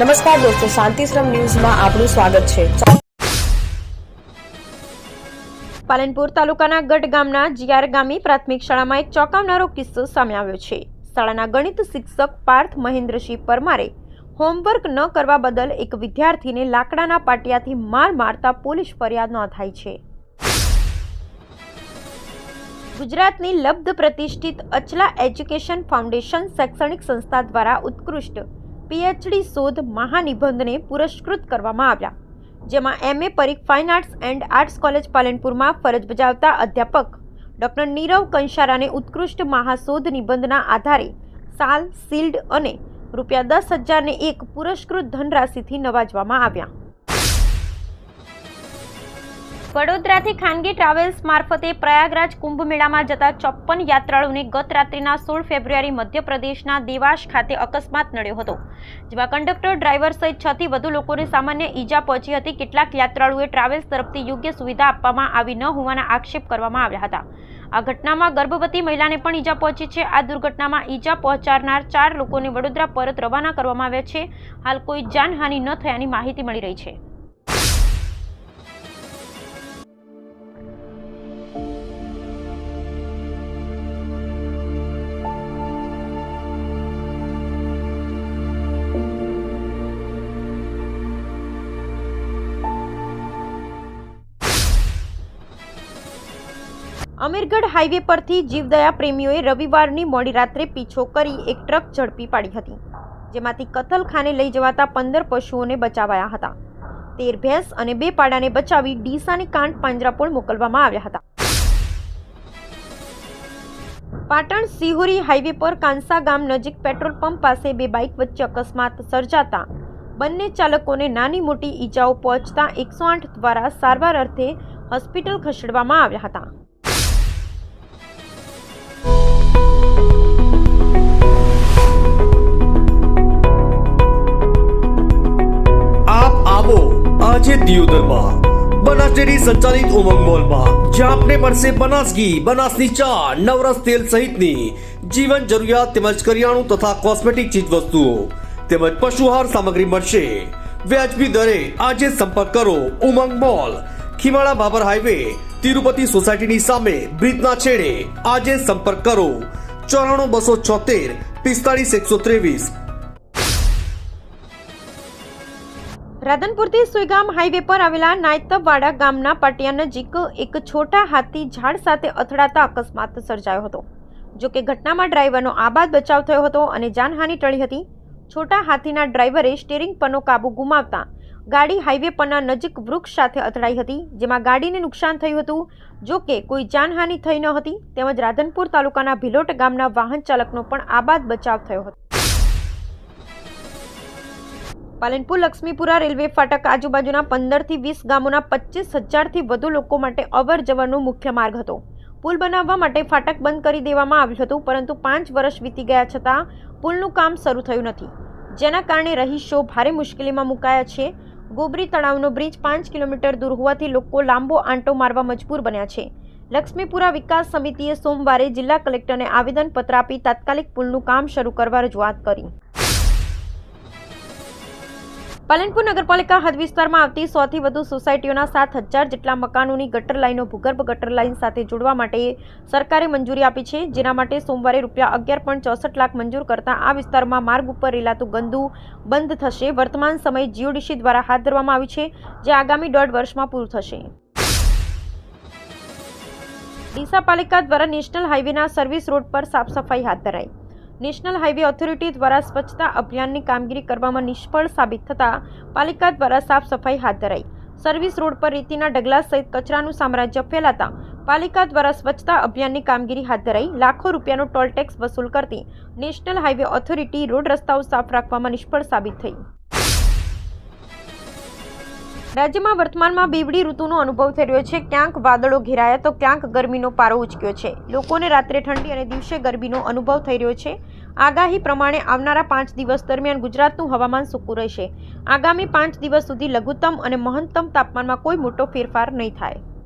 નમસ્કાર દોસ્તો, શાંતિશ્રમ ન્યૂઝમાં આપનું સ્વાગત છે. પાલનપુર તાલુકાના ગઢ ગામના જીઆર ગામી પ્રાથમિક શાળામાં એક ચોંકાવનારો કિસ્સો સામે આવ્યો છે. શાળાના ગણિત શિક્ષક પાર્થ મહેન્દ્રસિંહ પરમારે હોમવર્ક ન કરવા બદલ એક વિદ્યાર્થીને લાકડાના પાટિયાથી માર મારતા પોલીસ ફરિયાદ નોંધાઈ છે. ગુજરાતની લબ્ધ પ્રતિષ્ઠિત અચલા એજ્યુકેશન ફાઉન્ડેશન શૈક્ષણિક સંસ્થા દ્વારા ઉત્કૃષ્ટ પીએચડી શોધ મહાનિબંધને પુરસ્કૃત કરવામાં આવ્યા, જેમાં M A Parikh fine arts and arts college પાલનપુરમાં ફરજ બજાવતા અધ્યાપક ડોક્ટર નીરવ કંસારાને ઉત્કૃષ્ટ મહાશોધ નિબંધના આધારે સાલ શિલ્ડ અને રૂપિયા દસ હજારને એક પુરસ્કૃત ધનરાશિથી નવાજવામાં આવ્યા. વડોદરાથી ખાનગી ટ્રાવેલ્સ મારફતે પ્રયાગરાજ કુંભ મેળામાં જતા ચોપ્પન યાત્રાળુને ગત રાત્રિના સોળ ફેબ્રુઆરી મધ્યપ્રદેશના દેવાશ ખાતે અકસ્માત નડ્યો હતો, જેમાં કંડક્ટર ડ્રાઈવર સહિત છ થી વધુ લોકોને સામાન્ય ઈજા પહોંચી હતી. કેટલાક યાત્રાળુએ ટ્રાવેલ્સ તરફથી યોગ્ય સુવિધા આપવામાં આવી ન હોવાના આક્ષેપ કરવામાં આવ્યા હતા. આ ઘટનામાં ગર્ભવતી મહિલાને પણ ઈજા પહોંચી છે. આ દુર્ઘટનામાં ઈજા પહોંચાડનાર ચાર લોકોને વડોદરા પરત રવાના કરવામાં આવ્યા છે. હાલ કોઈ જાનહાનિ ન થયાની માહિતી મળી રહી છે. અમીરગઢ હાઈવે પરથી જીવદયા પ્રેમીઓએ રવિવારની મોડી રાત્રે પીછો કરી એક ટ્રક ઝડપી પાડી હતી, જેમાંથી કતલખાને લઈ જવાતા પંદર પશુઓને બચાવાયા હતા. તેર ભેંસ અને બે પાડાને બચાવી ડીસાની કાંટ પાંજરાપોળ મોકલવામાં આવ્યા હતા. પાટણ સિહોરી હાઈવે પર કાંસા ગામ નજીક પેટ્રોલ પંપ પાસે બે બાઇક વચ્ચે અકસ્માત સર્જાતા બંને ચાલકોને નાની મોટી ઈજાઓ પહોંચતા એકસો આઠ દ્વારા સારવાર અર્થે હોસ્પિટલ ખસેડવામાં આવ્યા હતા. આપ આવો આજે દિયોદરમાં, બનાસ ડેરી સંચાલિત ઉમંગ મોલમાં, જ્યાં આપને મળશે બનાસ ઘી બનાસની ચા, નવરસ તેલ સહિતની જીવન જરૂરિયાત તેમજ કરિયાણું તથા કોસ્મેટિક ચીજ વસ્તુઓ તેમજ પશુહાર સામગ્રી મળશે. વ્યાજબી દરે આજે સંપર્ક કરો ઉમંગ મોલ ખીમાળા બાબર હાઈવે તિરુપતિ સોસાયટીની સામે બ્રિજના છેડે આજે સંપર્ક કરો. ચોરાણું બસો છોતેર, પિસ્તાળીસ એકસો ત્રેવીસ. રાધનપુરથી સુઈગામ હાઈવે પર આવેલા નાયતવાડા ગામના પાટિયા નજીક એક છોટા હાથી ઝાડ સાથે અથડાતા અકસ્માત સર્જાયો હતો. જો કે ઘટનામાં ડ્રાઈવરનો આબાદ બચાવ થયો હતો અને જાનહાનિ ટળી હતી. છોટા હાથીના ડ્રાઈવરે સ્ટીરિંગ પરનો કાબુ ગુમાવતા ગાડી હાઈવે પરના નજીક વૃક્ષ સાથે અથડાઈ હતી, જેમાં ગાડીને નુકસાન થયું હતું. જો કે કોઈ જાનહાનિ થઈ ન હતી, તેમજ રાધનપુર તાલુકાના ભિલોટ ગામના વાહન ચાલકનો પણ આબાદ બચાવ થયો હતો. પાલનપુર લક્ષ્મીપુરા રેલવે ફાટક આજુબાજુના પંદરથી વીસ ગામોના પચીસ હજારથી વધુ લોકો માટે અવર જવરનો મુખ્ય માર્ગ હતો. પુલ બનાવવા માટે ફાટક બંધ કરી દેવામાં આવ્યું હતું, પરંતુ પાંચ વર્ષ વીતી ગયા છતાં પુલનું કામ શરૂ થયું નથી. જેના કારણે રહીશો ભારે મુશ્કેલીમાં મુકાયા છે. ગોબરી તળાવનો બ્રિજ પાંચ કિલોમીટર દૂર હોવાથી લોકો લાંબો આંટો મારવા મજબૂર બન્યા છે. લક્ષ્મીપુરા વિકાસ સમિતિએ સોમવારે જિલ્લા કલેક્ટરને આવેદનપત્ર આપી તાત્કાલિક પુલનું કામ શરૂ કરવા રજૂઆત કરી. પાલનપુર નગરપાલિકા હદ વિસ્તારમાં આવતી સોથી વધુ સોસાયટીઓના સાત હજાર જેટલા મકાનોની ગટર લાઇનો ભૂગર્ભ ગટર લાઈન સાથે જોડવા માટે સરકારે મંજૂરી આપી છે. જેના માટે સોમવારે રૂપિયા અગિયાર પોઈન્ટ ચોસઠ લાખ મંજૂર કરતા આ વિસ્તારમાં માર્ગ ઉપર રેલાતું ગંદુ બંધ થશે. વર્તમાન સમય જીઓડીસી દ્વારા હાથ ધરવામાં આવ્યું છે, જે આગામી દોઢ વર્ષમાં પૂરું થશે. ડીસા પાલિકા દ્વારા નેશનલ હાઇવેના સર્વિસ રોડ પર સાફ સફાઈ હાથ ધરાઈ. નેશનલ હાઈવે ઓથોરિટી દ્વારા સ્વચ્છતા અભિયાનની કામગીરી કરવામાં નિષ્ફળ સાબિત થતાં પાલિકા દ્વારા સાફ સફાઈ હાથ ધરાઈ. સર્વિસ રોડ પર રેતીના ડગલા સહિત કચરાનું સામ્રાજ્ય ફેલાતા પાલિકા દ્વારા સ્વચ્છતા અભિયાનની કામગીરી હાથ ધરાઈ. લાખો રૂપિયાનો ટોલ ટેક્સ વસૂલ કરતી નેશનલ હાઈવે ઓથોરિટી રોડ રસ્તાઓ સાફ રાખવામાં નિષ્ફળ સાબિત થઈ. રાજ્યમાં વર્તમાનમાં બેવડી ઋતુનો અનુભવ થઈ રહ્યો છે. ક્યાંક વાદળો ઘેરાયા તો ક્યાંક ગરમીનો પારો ઉચક્યો છે. લોકોને રાત્રે ઠંડી અને દિવસે ગરમીનો અનુભવ થઈ રહ્યો છે. આગાહી પ્રમાણે આવનારા પાંચ દિવસ દરમિયાન ગુજરાતનું હવામાન સૂકું રહેશે. આગામી પાંચ દિવસ સુધી લઘુત્તમ અને મહત્તમ તાપમાનમાં કોઈ મોટો ફેરફાર નહીં થાય.